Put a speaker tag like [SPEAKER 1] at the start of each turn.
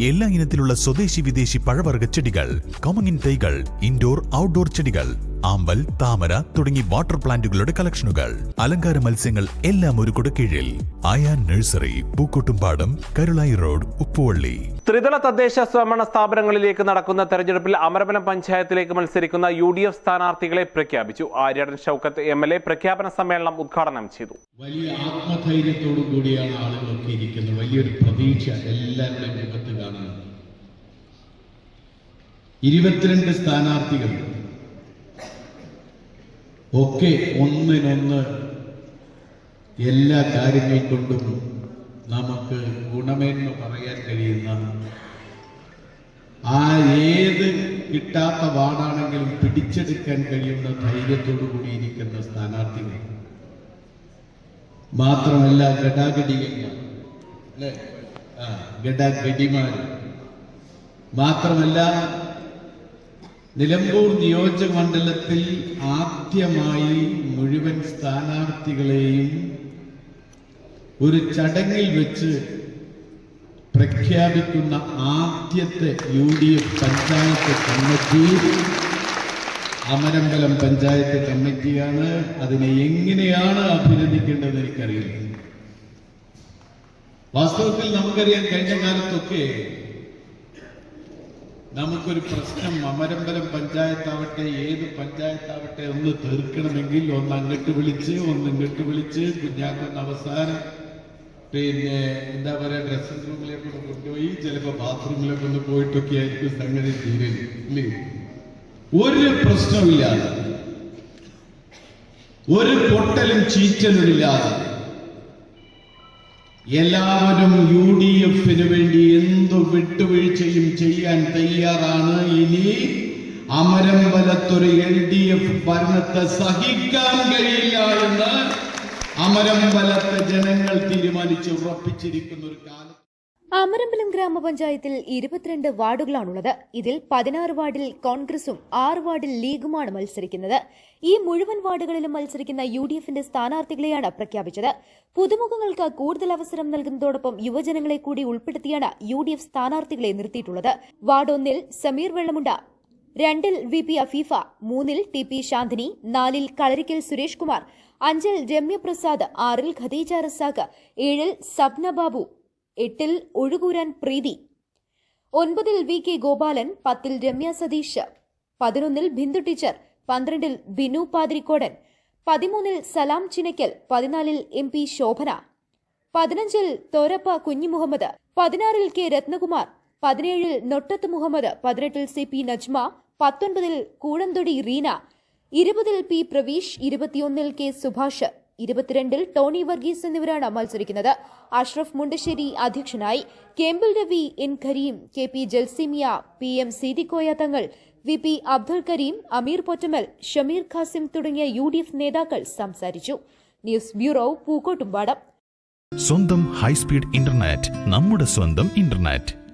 [SPEAKER 1] എല്ലാ ഇനത്തിലുള്ള സ്വദേശി വിദേശി പഴവർഗ ചെടികൾ കോമങ്ങിൻ തൈകൾ ഇൻഡോർ ഔട്ട്ഡോർ ചെടികൾ ആമ്പൽ താമര തുടങ്ങി വാട്ടർ പ്ലാന്റുകളുടെ കളക്ഷനുകൾ അലങ്കാര മത്സ്യങ്ങൾ എല്ലാം ഒരു കുട കീഴിൽ. ആയാ നഴ്സറി പൂക്കോട്ടുംപാടം കരുളായി റോഡ് ഉപ്പുവള്ളി.
[SPEAKER 2] ത്രിതല തദ്ദേശ സ്വയംഭരണ സ്ഥാപനങ്ങളിലേക്ക് നടക്കുന്ന തെരഞ്ഞെടുപ്പിൽ അമരപലം പഞ്ചായത്തിലേക്ക് മത്സരിക്കുന്ന യു ഡി എഫ് സ്ഥാനാർത്ഥികളെ പ്രഖ്യാപിച്ചു. Aryadan Shoukath M L A പ്രഖ്യാപന സമ്മേളനം ഉദ്ഘാടനം ചെയ്തു.
[SPEAKER 3] വലിയ ആത്മധൈര്യത്തോടു കൂടിയാണ് ആളുകളൊക്കെ ഇരിക്കുന്നത്. വലിയൊരു പ്രതീക്ഷ എല്ലാവരുടെയും മുഖത്ത് കാണുന്നത് ഇരുപത്തിരണ്ട് സ്ഥാനാർത്ഥികൾ ഒക്കെ ഒന്നിനൊന്ന് എല്ലാ കാര്യങ്ങൾ കൊണ്ടും നമുക്ക് ഗുണമേന്മ പറയാൻ കഴിയുന്ന ആ ഏത് കിട്ടാത്ത വാർഡാണെങ്കിലും പിടിച്ചെടുക്കാൻ കഴിയുന്ന ധൈര്യത്തോടു കൂടിയിരിക്കുന്ന സ്ഥാനാർത്ഥികൾ. മാത്രമല്ല ഗഡാഗഡിയന്മാർ അല്ലേ? ആ ഗഡാഗഡിമാർ മാത്രമല്ല നിലമ്പൂർ നിയോജക മണ്ഡലത്തിൽ ആദ്യമായി മുഴുവൻ സ്ഥാനാർത്ഥികളെയും ഒരു ചടങ്ങിൽ വെച്ച് പ്രഖ്യാപിക്കുന്ന ആദ്യത്തെ U D F panchayat committee Amarambalam panchayat കമ്മിറ്റിയാണ്. അതിനെ എങ്ങനെയാണ് അഭിനന്ദിക്കേണ്ടത് എനിക്കറിയില്ല. വാസ്തവത്തിൽ നമുക്കറിയാം കഴിഞ്ഞ കാലത്തൊക്കെ നമുക്കൊരു പ്രശ്നം അമരമ്പലം പഞ്ചായത്താവട്ടെ ഏത് പഞ്ചായത്താവട്ടെ ഒന്ന് തീർക്കണമെങ്കിൽ ഒന്ന് അങ്ങോട്ട് വിളിച്ച് ഒന്ന് ഇങ്ങോട്ട് വിളിച്ച് കുഞ്ഞാക്കുന്ന അവസാനം പിന്നെ എന്താ പറയാ ഡ്രസ്സിംഗ് റൂമിലേക്കൊന്ന് കൊണ്ടുപോയി ചിലപ്പോ ബാത്റൂമിലൊക്കെ ഒന്ന് പോയിട്ടൊക്കെ ആയിരിക്കും സംഗതി തീരൽ ഇല്ലേ? ഒരു പ്രശ്നമില്ലാതെ ഒരു പൊട്ടലും ചീറ്റലും ഇല്ലാതെ എല്ലാവരും യു ഡി എഫിന് അമരമ്പലത്തൊരു എൽ ഡി എഫ് ഭരണത്തെ സഹിക്കാൻ കഴിയില്ല എന്ന് അമരമ്പലത്തെ ജനങ്ങൾ തീരുമാനിച്ച് ഉറപ്പിച്ചിരിക്കുന്ന ഒരു കാലം.
[SPEAKER 4] അമരമ്പലം ഗ്രാമപഞ്ചായത്തിൽ ഇരുപത്തിരണ്ട് വാർഡുകളാണുള്ളത്. ഇതിൽ പതിനാറ് വാർഡിൽ കോൺഗ്രസും ആറ് വാർഡിൽ ലീഗുമാണ് മത്സരിക്കുന്നത്. ഈ മുഴുവൻ വാർഡുകളിലും മത്സരിക്കുന്ന യു ഡി എഫിന്റെ സ്ഥാനാർത്ഥികളെയാണ് പ്രഖ്യാപിച്ചത്. പുതുമുഖങ്ങൾക്ക് കൂടുതൽ അവസരം നൽകുന്നതോടൊപ്പം യുവജനങ്ങളെ കൂടി ഉൾപ്പെടുത്തിയാണ് യു ഡി എഫ് സ്ഥാനാർത്ഥികളെ നിർത്തിയിട്ടുള്ളത്. വാർഡ് ഒന്നിൽ സമീർ വെള്ളമുണ്ട രണ്ടിൽ വി പി അഫീഫ മൂന്നിൽ ടി പി ശാന്തിനി നാലിൽ കളരിക്കൽ സുരേഷ് കുമാർ അഞ്ചിൽ രമ്യപ്രസാദ് ആറിൽ ഖദീജ റസാഖ് ഏഴിൽ സപ്ന ബാബു എട്ടിൽ ഒഴുകൂരാൻ പ്രീതി. ഒൻപതിൽ വി കെ ഗോപാലൻ പത്തിൽ രമ്യ സതീഷ് പതിനൊന്നിൽ ബിന്ദു ടീച്ചർ പന്ത്രണ്ടിൽ ബിനു പാതിരിക്കോടൻ പതിമൂന്നിൽ സലാം ചിനക്കൽ പതിനാലിൽ എം പി ശോഭന പതിനഞ്ചിൽ തോരപ്പ കുഞ്ഞിമുഹമ്മദ് പതിനാറിൽ കെ രത്നകുമാർ പതിനേഴിൽ നൊട്ടത്ത് മുഹമ്മദ് പതിനെട്ടിൽ സി പി നജ്മ പത്തൊൻപതിൽ കൂഴന്തൊടി റീന ഇരുപതിൽ പി പ്രവീഷ് ഇരുപത്തിയൊന്നിൽ കെ സുഭാഷ് ഇരുപത്തിരണ്ടിൽ ടോണി വർഗീസ് എന്നിവരാണ് മത്സരിക്കുന്നത്. അഷ്റഫ് മുണ്ടശ്ശേരി അധ്യക്ഷനായി കേമ്പിൾ Ravi N Kareem K P Jalsimiya P M Seethikoya Thangal V P Abdul Kareem Ameer Pottamal Shameer Khasim തുടങ്ങിയ യു ഡി എഫ് നേതാക്കൾ സംസാരിച്ചു. News bureau Pookkottumpadam.
[SPEAKER 1] സ്വന്തം ഹൈസ്പീഡ് ഇന്റർനെറ്റ് നമ്മുടെ സ്വന്തം ഇന്റർനെറ്റ്.